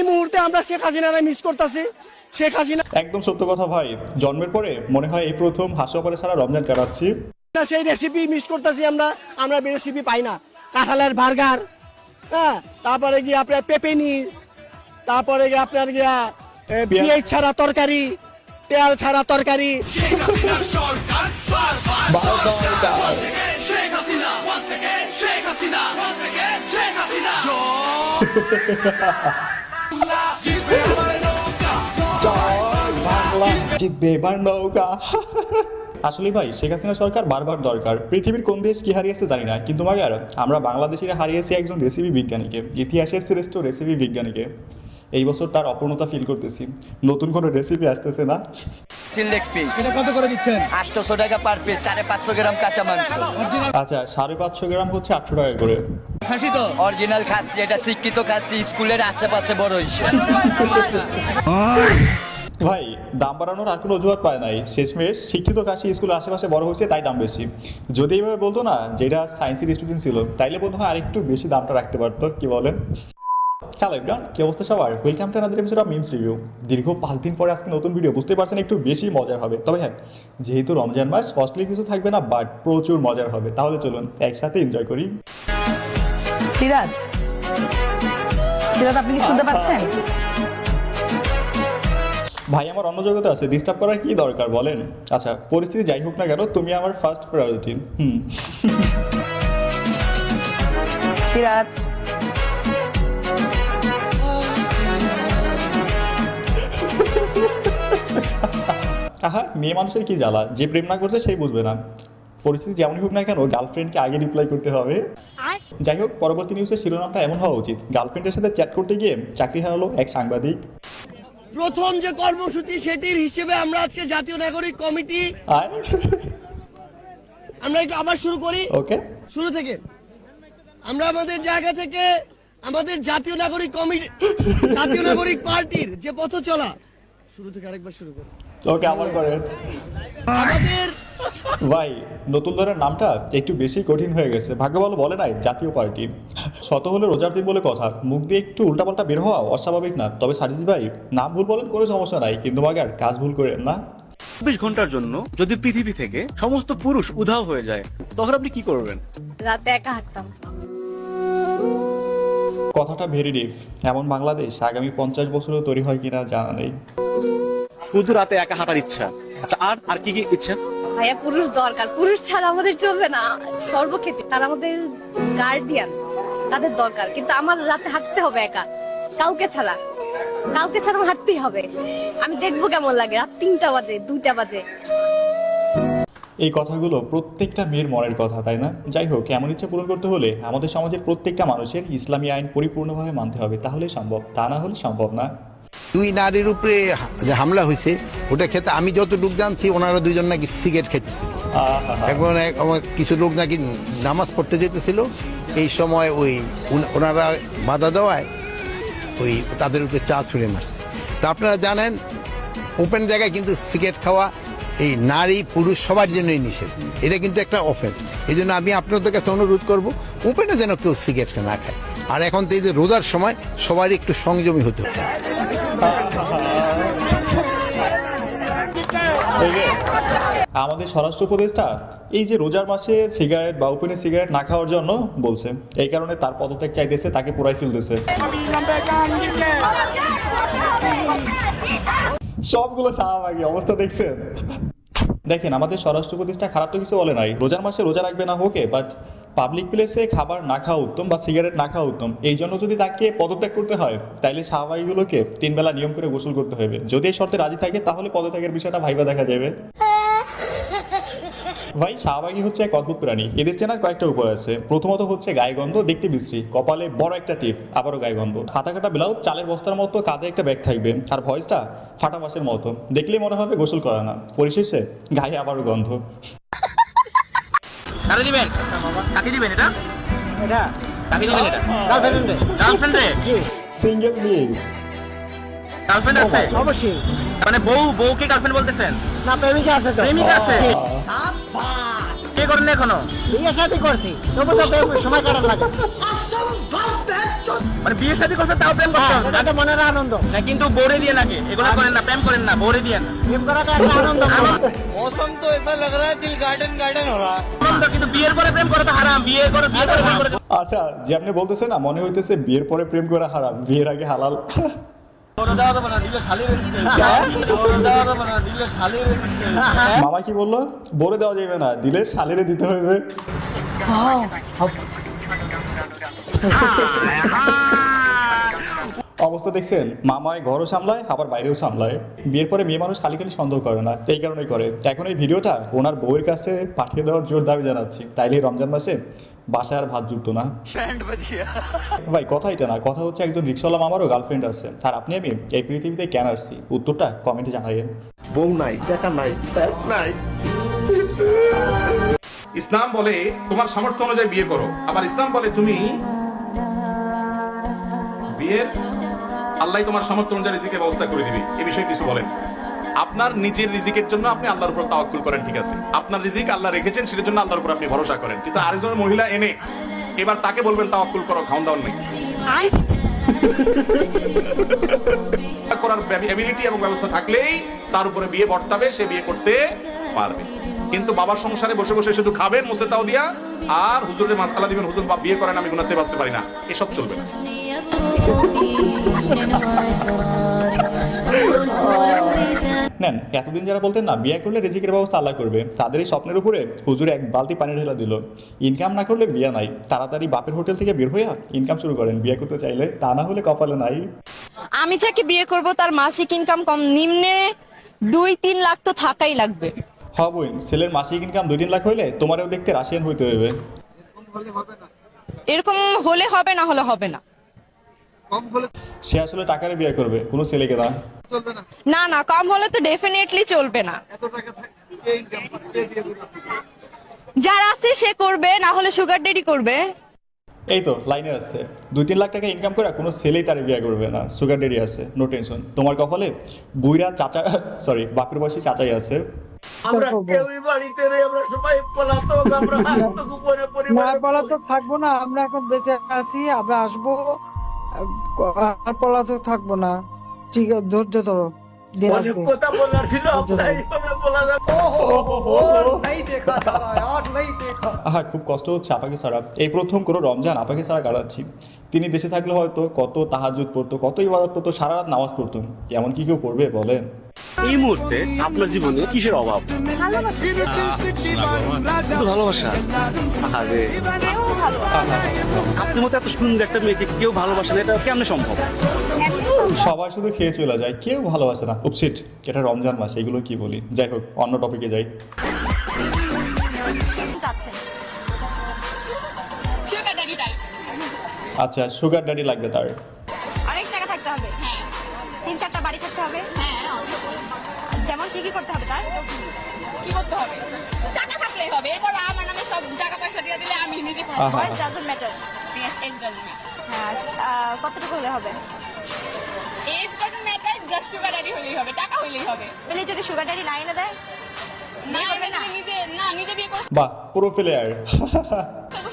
এই মুহূর্তে আমরা শেখ হাসিনারা মিস করতেছি। শেখ হাসিনা একদম সত্য কথা ভাই। জন্মের পরে মনে হয় এই প্রথম পরে সারা রমজান কাটাচ্ছি। সেই রেসিপি মিস করতেছি আমরা। আমরা রেসিপি পাই না। কাঁঠালের বার্গার হ্যাঁ? তারপরে গিয়ে আপনার পেপেনি তারপরে গিয়ে আপনার গিয়া পেঁয়াজ ছাড়া তরকারি তেল ছাড়া তরকারি। শেখ হাসিনা। জিতবে এবার নৌকা। আসলে ভাই শেখ হাসিনা সরকার বারবার দরকার। পৃথিবীর কোন দেশ কি হারিয়েছে জানি না। কিন্তু মাগার আমরা বাংলাদেশিরা হারিয়েছি একজন রেসিপি বিজ্ঞানীকে ইতিহাসের শ্রেষ্ঠ রেসিপি বিজ্ঞানীকে। এই বছর তার অপূর্ণতা ফিল করতেছি। নতুন কোনো রেসিপি আসতেছে না। এটা কত করে দিচ্ছেন? টাকা পার পিস সাড়ে পাঁচশো গ্রাম কাঁচা মাংস। আচ্ছা সাড়ে পাঁচশো গ্রাম হচ্ছে আটশো টাকা করে। খাসি তো? অরিজিনাল খাসি এটা শিক্ষিত খাসি স্কুলের আশেপাশে বড় হয়েছে ভাই দাম বাড়ানোর আর কোনো অজুহাত পায় নাই। শেষমেশ শিক্ষিত কাশি স্কুলের আশেপাশে বড় হয়েছে তাই দাম বেশি। যদি এইভাবে বলতো না যেটা সায়েন্সের স্টুডেন্ট ছিল তাইলে বোধ হয় আরেকটু বেশি দামটা রাখতে পারতো কি বলেন? হ্যালো ইব্রান কি অবস্থা সবার? Welcome to another episode of memes review দীর্ঘ পাঁচ দিন পরে আজকে নতুন ভিডিও বুঝতে পারছেন একটু বেশি মজার হবে। তবে হ্যাঁ যেহেতু রমজান মাস কস্টলি কিছু থাকবে না বাট প্রচুর মজার হবে। তাহলে চলুন একসাথে এনজয় করি। সিরাজ? সিরাজ আপনি কি শুনতে পাচ্ছেন? ভাই আমার অন্য জগতে আছে ডিস্টার্ব করার কি দরকার বলেন? আচ্ছা পরিস্থিতি যাই হোক না কেন তুমি আমার ফার্স্ট প্রায়োরিটি হুম। আহা মেয়ে মানুষের কি জ্বালা? যে প্রেম না করছে সেই বুঝবে না। পরিস্থিতি যেমনই হোক না কেন গার্লফ্রেন্ডকে আগে রিপ্লাই করতে হবে। যাই হোক পরবর্তী নিউজের শিরোনামটা এমন হওয়া উচিত। গার্লফ্রেন্ডের সাথে চ্যাট করতে গিয়ে চাকরি হারালো এক সাংবাদিক। প্রথম যে কর্মসূচি সেটির হিসেবে আমরা আজকে জাতীয় নাগরিক কমিটি আমরা একটু আবার শুরু করি? ওকে। শুরু থেকে। আমরা আমাদের জায়গা থেকে আমাদের জাতীয় নাগরিক কমিটি জাতীয় নাগরিক পার্টির যে পথ চলা শুরু থেকে আরেকবার শুরু করি। ওকে আবার করেন। আমাদের ভাই নতুন দলের নামটা একটু বেশি কঠিন হয়ে গেছে। ভাগ্য ভালো বলে নাই জাতীয় পার্টি। শত হলে রোজার দিন বলে কথা। মুখ দিয়ে একটু উল্টাপাল্টা বের হওয়া অস্বাভাবিক না। তবে সাজিদ ভাই নাম ভুল বলেন কোনো সমস্যা নাই কিন্তু মাগার কাজ ভুল করে না? চব্বিশ ঘণ্টার জন্য যদি পৃথিবী থেকে সমস্ত পুরুষ উধাও হয়ে যায় তখন আপনি কি করবেন? রাতে একা হাঁটতাম। কথাটা ভেরি ডিপ এমন বাংলাদেশ আগামী পঞ্চাশ বছরেও তৈরি হয় কিনা জানা নেই। শুধু রাতে একা হাঁটার ইচ্ছা। আচ্ছা আর আর কি কি ইচ্ছা? ভাইয়া পুরুষ দরকার। পুরুষ ছাড়া আমাদের চলবে না। সর্বক্ষেত্রে তারা আমাদের গার্ডিয়ান তাদের দরকার। কিন্তু আমার রাতে হাঁটতে হবে একা। কাউকে ছাড়া। কাউকে ছাড়া হাঁটতেই হবে। আমি দেখব কেমন লাগে। রাত তিনটা বাজে, দুইটা বাজে। এই কথাগুলো প্রত্যেকটা মেয়ের মনের কথা, তাই না? যাই হোক, এমন ইচ্ছা পূরণ করতে হলে আমাদের সমাজের প্রত্যেকটা মানুষের ইসলামী আইন পরিপূর্ণভাবে মানতে হবে। তাহলেই সম্ভব। তা না হলে সম্ভব না। দুই নারীর উপরে যে হামলা হয়েছে ওটা খেতে আমি যত যতটুক জানছি ওনারা দুজন নাকি সিগারেট খেতেছিল আহা এখন কিছু লোক নাকি নামাজ পড়তে যেতেছিল। এই সময় ওই ওনারা বাধা দেওয়ায় ওই তাদের উপরে চা ছুঁড়ে মারছে। তো আপনারা জানেন ওপেন জায়গায় কিন্তু সিগারেট খাওয়া এই নারী পুরুষ সবার জন্যই নিষেধ। এটা কিন্তু একটা অফেন্স এই জন্য আমি আপনাদের কাছে অনুরোধ করব ওপেনে যেন কেউ সিগারেট না খায়। আর এখন তো এই যে রোজার সময় সবারই একটু সংযমী হতে আমাদের স্বরাষ্ট্র উপদেষ্টা এই যে রোজার মাসে সিগারেট বা ওপেনে সিগারেট না খাওয়ার জন্য বলছে, এই কারণে তার পদত্যাগ চাইতেছে, তাকে পুরাই ফেলতেছে সবগুলো শাহবাগি অবস্থা দেখছেন। দেখেন, আমাদের স্বরাষ্ট্র উপদেষ্টা খারাপ তো কিছু বলে নাই। রোজার মাসে রোজা রাখবে না হোকে বাট পাবলিক প্লেসে খাবার না খাওয়া উত্তম বা সিগারেট না খাওয়া উত্তম, এই জন্য যদি তাকে পদত্যাগ করতে হয়, তাইলে শাহবাগিগুলোকে তিন বেলা নিয়ম করে গোসল করতে হবে। যদি এই শর্তে রাজি থাকে, তাহলে পদত্যাগের বিষয়টা ভাইবা দেখা যাবে। ভাই, শাহবাগি হচ্ছে এক অদ্ভুত প্রাণী। এদের চেনার কয়েকটা উপায় আছে। প্রথমত হচ্ছে গায়ে গন্ধ দেখতে বিশ্রী। কপালে বড় একটা টিপ, আবারও গায়ে গন্ধ হাতা কাটা ব্লাউজ, চালের বস্তার মতো কাঁধে একটা ব্যাগ থাকবে। আর ভয়েসটা ফাটা মাসের মতো। দেখলেই মনে হবে গোসল করা না। পরিশেষে গায়ে আবারও গন্ধ। কাকে দিবেন? কাকে দিবেন এটা? এটা? কাকে দিবেন এটা? গার্লফ্রেন্ডে গার্লফ্রেন্ডে সিঙ্গেল মেয়ে। গার্লফ্রেন্ড আছে? অবশ্যই। মানে বউ বউকে গার্লফ্রেন্ড বলতেছেন? না প্রেমিকা আছে তো। প্রেমিকা আছে? কে করেন এখনও? বিয়ে শাদি করছি। তবু তো সময় কাটার লাগে। মানে বিয়ে শাদী করতে তাও প্রেম করতে এটা তো মনের আনন্দ। না কিন্তু বোরে দিয়ে লাগে। এগুলো করেন না প্রেম করেন না বোরে দিয়ে না। প্রেম করা তো একটা আনন্দ আনন্দ, কিন্তু বিয়ের পরে প্রেম করা তো হারাম বিয়ে করে বিয়ে করে প্রেম করে আচ্ছা যে আপনি বলতেছেন না মনে হইতেছে বিয়ের পরে প্রেম করা হারাম বিয়ের আগে হালাল। মামা কি বলল? বলে দেওয়া যাবে না দিলে শালিরে দিতে হবে অবস্থা দেখছেন? মামায় ঘরও সামলায় আবার বাইরেও সামলায়। বিয়ের পরে মেয়ে মানুষ খালি খালি সন্দেহ করে না এই কারণেই করে। এখন এই ভিডিওটা ওনার বউয়ের কাছে পাঠিয়ে দেওয়ার জোর দাবি জানাচ্ছি। তাইলে রমজান মাসে বাসায় আর ভাত জুটতো না। ভাই কথা এটা না কথা হচ্ছে একজন রিক্সাওয়ালা মামারও গার্লফ্রেন্ড আছে। আর আপনি আমি এই পৃথিবীতে কেন আসছি? উত্তরটা কমেন্টে জানাইয়েন। বউ নাই টাকা নাই নাই। ইসলাম বলে তোমার সামর্থ্য অনুযায়ী বিয়ে করো। আবার ইসলাম বলে তুমি বিয়ের আল্লাহ তোমার সামর্থ্য অনুযায়ী রিজিকের ব্যবস্থা করে দিবে। এই বিষয়ে কিছু বলেন। আপনার নিজের রিজিকের জন্য আপনি আল্লাহর উপর তাওয়াক্কুল করেন ঠিক আছে। আপনার রিজিক আল্লাহ রেখেছেন সেটার জন্য আল্লাহর উপর আপনি ভরসা করেন। কিন্তু আরেকজন মহিলা এনে এবার তাকে বলবেন তাওয়াক্কুল করো খাওন দাওয়ান নেই। করার এবিলিটি এবং ব্যবস্থা থাকলেই তার উপরে বিয়ে বর্তাবে সে বিয়ে করতে পারবে। কিন্তু বাবার সংসারে বসে বসে শুধু খাবেন মুসে তাও দিয়া আর হুজুরের মাসালা দিবেন হুজুর বা বিয়ে করেন আমি গুনাতে বাঁচতে পারি না। এসব চলবে না। নেন এতদিন যারা বলতেন না বিয়ে করলে রিজিকের ব্যবস্থা আল্লাহ করবে। তাদের এই স্বপ্নের উপরে হুজুর এক বালতি পানি ঢেলা দিল। ইনকাম না করলে বিয়ে নাই। তাড়াতাড়ি বাপের হোটেল থেকে বের হইয়া ইনকাম শুরু করেন। বিয়ে করতে চাইলে তা না হলে কপালে নাই। আমি যাকে বিয়ে করব তার মাসিক ইনকাম কম। নিম্নে দুই তিন লাখ তো থাকাই লাগবে। হবই ছেলের মাসিক ইনকাম দুই তিন লাখ হইলে তোমারও দেখতে রাশিয়ান হইতে হবে এরকম হলে হবে না হলে হবে না। সে আসলে টাকারে বিয়ে করবে কোনো ছেলেকে না। না। না কম হলে তো ডেফিনেটলি চলবে না। যার আছে সে করবে না হলে সুগার ডেডি করবে। এই তো লাইনে আছে। দুই তিন লাখ টাকা ইনকাম করে কোনো ছেলেই তার বিয়ে করবে না সুগার ডেডি আছে নো টেনশন তোমার কপালে বুইরা চাচা সরি বাপের বয়সী চাচাই আছে। না পলাতক থাকব না আমরা এখন বেঁচে আছি আমরা আসব। আর পলাতক থাকব না। ঠিক আছে ধৈর্য ধরো। হ্যাঁ খুব কষ্ট হচ্ছে আপাকে ছাড়া। এই প্রথম কোনো রমজান আপাকে ছাড়া কাটাচ্ছি। তিনি দেশে থাকলে হয়তো কত তাহাজুদ পড়তো কত ইবাদত পড়তো সারা রাত নামাজ পড়তো। এমন কি কেউ পড়বে বলেন? এই মুহূর্তে আপনার জীবনে কিসের অভাব? শুধু ভালোবাসা? আরে আপনার মতো এত সুন্দর একটা মেয়েকে কেউ ভালোবাসে না এটা কেমনে সম্ভব? সবাই শুধু খেয়ে চলে যায় কেউ ভালোবাসে না। উপসিট এটা রমজান মাস এগুলো কি বলি? যাই হোক অন্য টপিকে যাই। আচ্ছা সুগার ড্যাডি লাগবে তার। কি করতে হবে তার? কি করতে হবে? টাকা থাকলেই হবে। এরপর আমার নামে সব টাকা পয়সা দিয়ে দিলে আমি নিজে ডাজন্ট ম্যাটার হ্যাঁ কতটুকু হলে হবে? Age doesn't matter just sugar daddy হলেই হবে। টাকা হলেই হবে। পেলে যদি সুগার ড্যাডি না এনে দেয়? না নিজে না নিজে বিয়ে করতে বাহ পুরো প্লেয়ার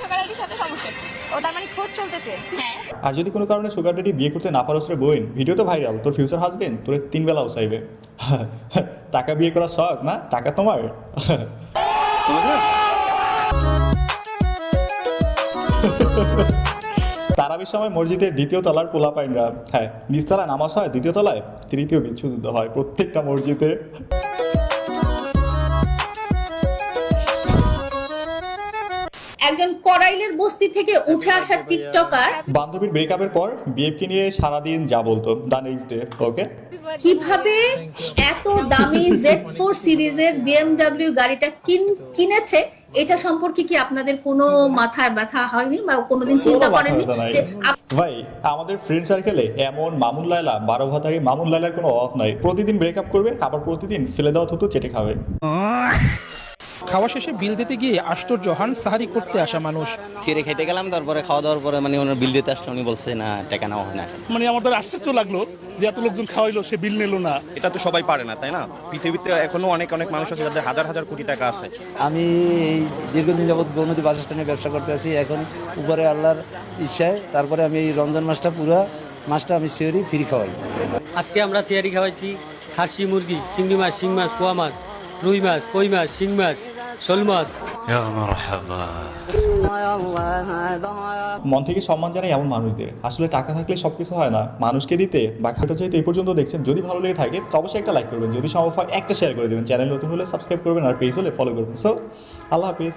সুগার ড্যাডির সাথে সমস্যা ও তার মানে খোঁজ চলতেছে। হ্যাঁ। আর যদি কোনো কারণে সুগার ড্যাডি বিয়ে করতে না পারো রে বোন ভিডিও তো ভাইরাল তোর ফিউচার হাজবেন্ড তোর তিন বেলাও চাইবে। টাকা বিয়ে করা শখ? না, টাকা তোমার? তারাবির সময় মসজিদের দ্বিতীয় তলার পোলা পাইনরা। হ্যাঁ নিচতলায় নামাজ হয়, দ্বিতীয় তলায় তৃতীয় বিচ্ছুদ্ধ হয় প্রত্যেকটা মসজিদে। একজন করাইলের বস্তি থেকে উঠে আসা টিকটকার। বান্ধবীর ব্রেকআপের পর বিএফকে নিয়ে সারাদিন যা বলতো দ্য নেক্সট ডে ওকে কীভাবে এত দামি জেড ফোর সিরিজের বিএমডব্লিউ গাড়িটা কিন- কিনেছে এটা সম্পর্কে কি আপনাদের কোনো মাথায় ব্যথা হয়নি বা কোনোদিন চিন্তা করেননি যে ভাই আমাদের ফ্রেন্ড সার্কেলে এমন মামুন লায়লা বারো ভাতারি মামুন লায়লার কোনো অফ নাই। প্রতিদিন ব্রেকআপ করবে আবার প্রতিদিন ফেলে দেওয়া থুতু চেটে খাবে। খাওয়া শেষে বিল দিতে গিয়ে আশ্চর্য হন সাহারি করতে আসা মানুষ। ছেড়ে খেতে গেলাম তারপরে খাওয়া দাওয়ার পরে মানে ওনার বিল দিতে আসলে উনি বলছে না টাকা নেওয়া হয় না। মানে আমাদের আশ্চর্য লাগল যে এত লোকজন খাওয়াইলো সে বিল নিল না। এটা তো সবাই পারে না তাই না? পৃথিবীতে এখনও অনেক অনেক মানুষ আছে যাদের হাজার হাজার কোটি টাকা আছে। আমি এই দীর্ঘদিন যাবৎ গৌনদী বাস স্ট্যান্ডে ব্যবসা করতে আছি। এখন উপরে আল্লাহর ইচ্ছায় তারপরে আমি এই রমজান মাসটা পুরো মাসটা আমি সিওরি ফ্রি খাওয়াই। আজকে আমরা চেয়ারি খাওয়াইছি খাসি মুরগি চিংড়ি মাছ শিং মাছ পোয়া মাছ। রুই মাছ কই মাছ শিং মাছ শোল মাছ। মন থেকে সম্মান জানাই এমন মানুষদের। আসলে টাকা থাকলে সবকিছু হয় না। মানুষকে দিতে বাকিটা যেহেতু এই পর্যন্ত দেখছেন যদি ভালো লেগে থাকে তো অবশ্যই একটা লাইক করবেন। যদি সম্ভব হয় একটা শেয়ার করে দেবেন। চ্যানেল নতুন হলে সাবস্ক্রাইব করবেন আর পেজ হলে ফলো করবেন। সো আল্লাহ হাফিজ।